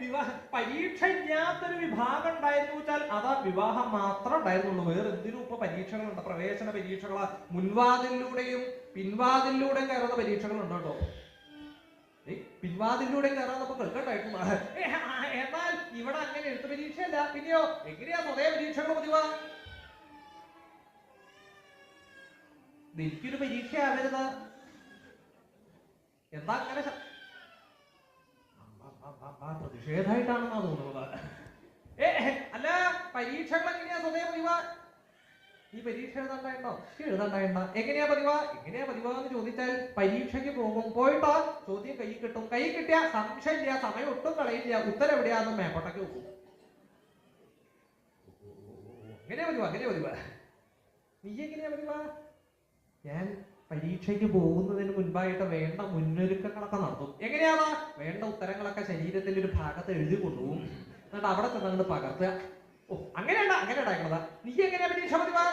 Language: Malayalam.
വിവാഹ പരീക്ഷ ഇല്ലാത്തൊരു വിഭാഗം ഉണ്ടായിരുന്നു വെച്ചാൽ അതാ വിവാഹം മാത്രം ഉണ്ടായിരുന്നുള്ളൂ. വേറെ എന്തിനും ഇപ്പൊ പരീക്ഷകളുണ്ട്. പ്രവേശന പരീക്ഷകളാ. മുൻവാതിലൂടെയും പിൻവാതിലൂടെയും കയറുന്ന പരീക്ഷകളുണ്ട് കേട്ടോ. പിൻവാതിലൂടെ കയറാന്നപ്പോ കേൾക്കണ്ടായിരുന്നു എന്നാൽ ഇവിടെ അങ്ങനെ എഴുത്ത് പരീക്ഷയല്ല. പിന്നെയോ എങ്ങനെയാ സ്വതേ പരീക്ഷകൾ പതിവാ? എനിക്കൊരു എനിക്കൊരു പരീക്ഷയാവരുത്. എന്താ അങ്ങനെ പ്രതിഷേധമായിട്ടാണെന്നാ തോന്നുന്നത്. ഏ അല്ല പരീക്ഷകൾ എങ്ങനെയാ സ്വതേ പതിവാ? ഈ പരീക്ഷ എഴുതാണ്ടായിണ്ടോ എഴുതാണ്ടായിണ്ട എങ്ങനെയാ പതിവ? എങ്ങനെയാ പതിവ എന്ന് ചോദിച്ചാൽ പരീക്ഷയ്ക്ക് പോകും ചോദ്യം കൈ കിട്ടും. കൈ കിട്ടിയ സംശയമില്ല സമയം ഒട്ടും കളയില്ല. ഉത്തരം എവിടെയാന്ന് മേപ്പോട്ടൊക്കെ വെക്കും എങ്ങനെയാ പതിവ? എങ്ങനെയാ പതിവ? നീ എങ്ങനെയാ പതിവ? ഞാൻ പരീക്ഷയ്ക്ക് പോകുന്നതിന് മുൻപായിട്ട് വേണ്ട മുന്നൊരുക്കങ്ങളൊക്കെ നടത്തും. എങ്ങനെയാണ്? വേണ്ട ഉത്തരങ്ങളൊക്കെ ശരീരത്തിന്റെ ഒരു ഭാഗത്ത് എഴുതി കൊണ്ടുപോകും. എന്നിട്ട് അവിടെ ചെന്നങ്ങോട്ട് പകർത്തുക. ഓ അങ്ങനെയല്ല അങ്ങനെ ഉണ്ടാക്കണതാ നീ എങ്ങനെയാ പരീക്ഷ പതിവാ?